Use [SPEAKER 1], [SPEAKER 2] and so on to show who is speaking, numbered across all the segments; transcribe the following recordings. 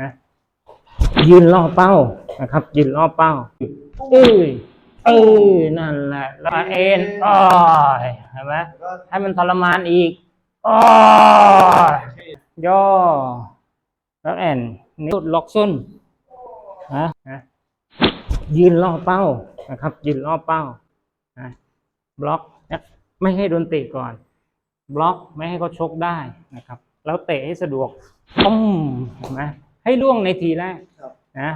[SPEAKER 1] นะยืนล่อเป้านะครับ ยืนล่อเป้าเอ้ยเออนั่นแหละแล้วเอ็นอ้อยเห็นไหมให้มันทรมานอีกอ้อยย่อแล้วแอนนิ้วล็อกส้นนะนะยืนล่อเป้านะครับ ยืนล่อเป้านะบล็อกนะไม่ให้โดนเตะก่อน บล็อกไม่ให้เขาชกได้นะครับ แล้วเตะให้สะดวกปุ้มเห็นไหม ให้ล่วงในทีแรก
[SPEAKER 2] ครับ
[SPEAKER 1] นะ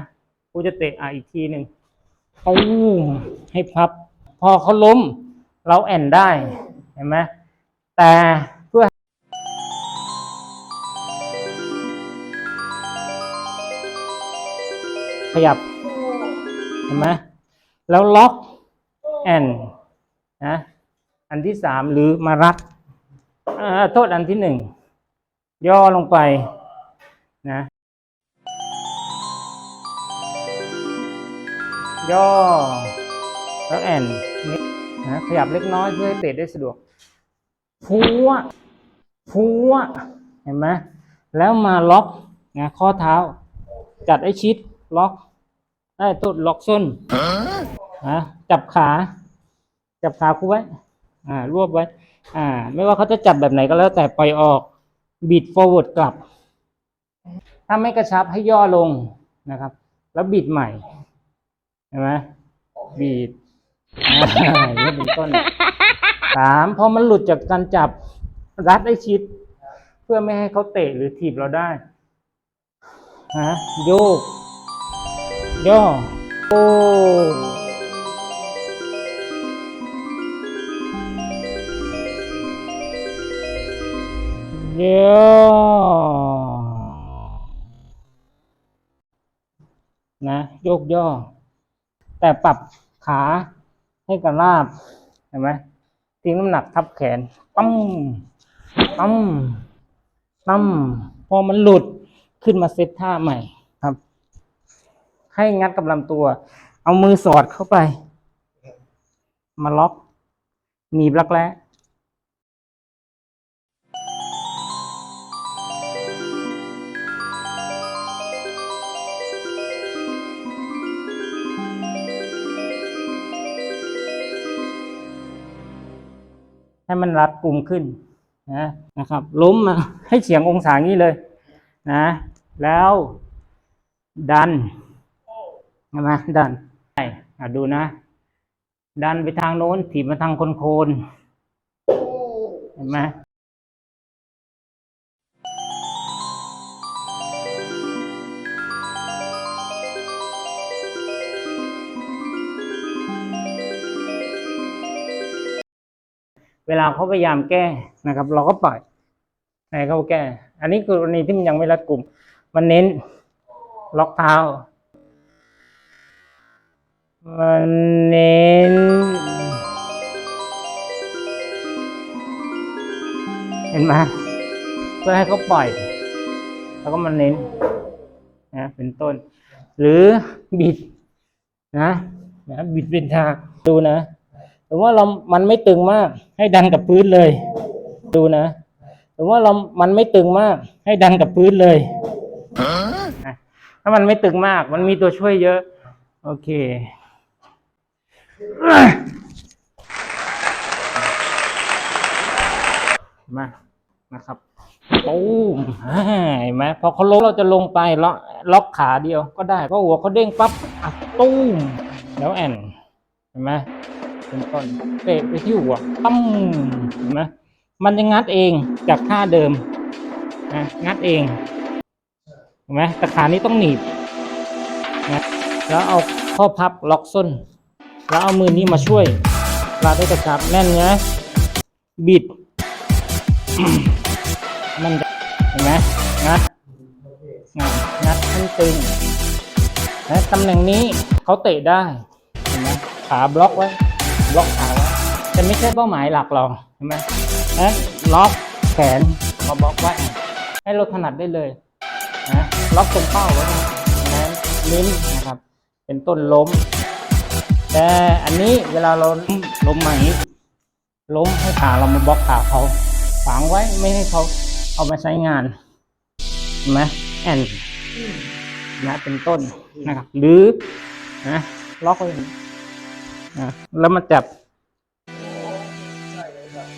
[SPEAKER 1] กูจะเตะอะอีกทีหนึ่งปุ้มให้พับ พอเขาล้ม เราแอนได้ เห็นไหมแต่เพื่อขยับ เห็นไหมแล้วล็อกแอนนะอันที่สามหรือมารัดอ่าโทษอันที่หนึ่งย่อลงไปนะ ย่อ แล้วแอนนี่นะขยับเล็กน้อยเพื่อให้เตะได้สะดวกพัวพัวเห็นไหมแล้วมาล็อกนะข้อเท้า จัดให้ชิดล็อกได้ตัวล็อกส้นนะจับขา จับขาคู่ไว้ อ่ารวบไว้ อ่า ไม่ว่าเขาจะจับแบบไหนก็แล้วแต่ปล่อยออกบิด forward กลับ ถ้าไม่กระชับให้ย่อลงนะครับ แล้วบิดใหม่ เห็นไหมบิดอ่าอย่างนี้เป็นต้นสามพอมันหลุดจากการจับรัดให้ชิด เพื่อไม่ให้เขาเตะหรือถีบเราได้ฮะโยก ย่อโอ้ย่อนะโยกย่อ แต่ปรับขาให้กระลาบเห็นไหมทิ้งน้ำหนักทับแขนปั้มปั้มปั้มพอมันหลุดขึ้นมาเซตท่าใหม่ครับ ให้งัดกับลำตัว เอามือสอดเข้าไป มาล็อกหนีบรักแร้ ให้มันรัดกลุ่มขึ้นนะนะครับ ล้มมาให้เฉียงองศางี้เลยนะแล้ว ดันนะมาดันใช่ดูนะ ดันไปทางโน้นถีบมาทางคนโคนเห็นไหม เวลาเขาพยายามแก้นะครับ เราก็ปล่อยให้เขาแก้ อันนี้กรณีที่มันยังไม่รัดกลุ่ม มันเน้นล็อกเท้า มันเน้นเห็นไหมเพื่อให้เขาปล่อย แล้วก็มันเน้นนะเป็นต้น หรือบิดนะนะบิดเป็นทางดูนะ หรือว่าเรา มันไม่ตึงมาก ให้ดันกับพื้นเลย ดูนะ หรือว่าเรา มันไม่ตึงมาก ให้ดันกับพื้นเลย ถ้ามันไม่ตึงมาก มันมีตัวช่วยเยอะ โอเค มา นะครับปูมอ่าเห็นไหมพอเขาลงเราจะลงไปล็อกล็อกขาเดียวก็ได้เพราะหัวเขาเด้งปั๊บอัดตุ้มแล้วแอน เห็นไหม เป็นต้นเตะไปที่หัวตั้มเห็นไหมมันจะงัดเองจากท่าเดิมนะงัดเองเห็นไหมต่ขานี้ต้องหนีบนะแล้วเอาข้อพับล็อกส้น แล้วเอามือนี้มาช่วยรัดให้กระชับแน่นนะบิด มันจะเห็นไหมงัดงัดงัดให้ตึงนะตำแหน่งนี้เขาเตะได้เห็นไหมขาบล็อกไว้ ล็อกขาไว้แต่ไม่ใช่เป้าหมายหลักเราเห็นไหมนะล็อกแขนมาบล็อกไว้ ให้เราถนัดได้เลยนะล็อกตรงเป้าไว้นะนะลิ้นนะครับ เป็นต้นล้ม แต่อันนี้เวลาเราล้มมาอย่างนี้ล้มให้ขาเรามาบล็อกขาเขาฝังไว้ไม่ให้เขาเอามาใช้งานเห็นไหมแอนนะเป็นต้นนะครับ หรือนะล็อกไว้ อะแล้วมาจับ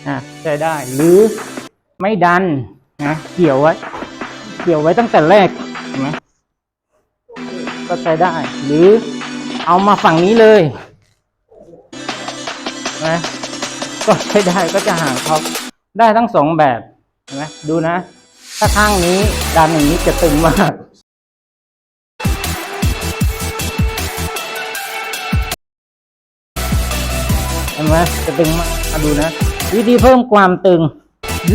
[SPEAKER 1] อะใช้ได้ หรือไม่ดันนะเกี่ยวไว้ เกี่ยวไว้ตั้งแต่แรกเห็นไหมก็ใช้ได้ หรือเอามาฝั่งนี้เลยนะก็ใช้ได้ก็จะห่างเขาได้ทั้งสองแบบเห็นไหมดูนะ ถ้าข้างนี้ดันอย่างนี้จะตึงมาก ห็นไหมจะตึงมากมาดูนะ วิธีเพิ่มความตึง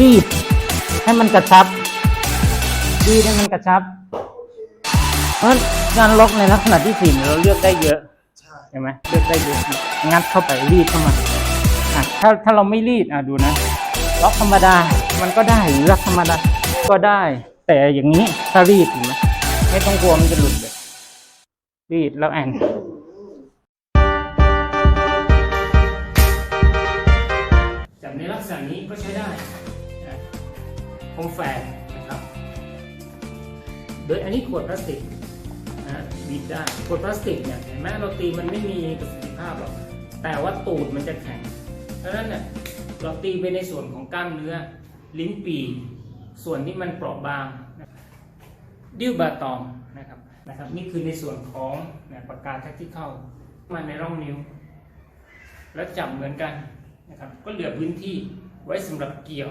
[SPEAKER 1] รีดให้มันกระชับ รีดให้มันกระชับ เพราะการล็อกในลักษณะที่สี่เนี่ยเราเลือกได้เยอะใช่ไหมเลือกได้เยอะงัดเข้าไปรีดเข้ามาอะถ้าถ้าเราไม่รีดอะดูนะ ล็อกธรรมดา มันก็ได้หรือล็อกธรรมดาก็ได้ แต่อย่างนี้ถ้ารีดเห็นไหมไม่ต้องกลัวมันจะหลุดเลยรีดแล้วแอน โคมแฝกนะครับ โดยอันนี้ขวดพลาสติกนะบีบได้ขวดพลาสติกเนี่ยเห็นไหมเราตีมันไม่มีประสิทธิภาพหรอกแต่ว่าตูดมันจะแข็งเพราะนั้นเนี่ยเราตีไปในส่วนของกล้ามเนื้อลิ้นปีส่วนที่มันเปราะบางนะดิ้วบาตองนะครับนะครับนี่คือในส่วนของนี่ยปากกาแท็กที่เข้ามาในร่องนิ้ว แล้วจับเหมือนกันนะครับก็เหลือพื้นที่ไว้สำหรับเกี่ยว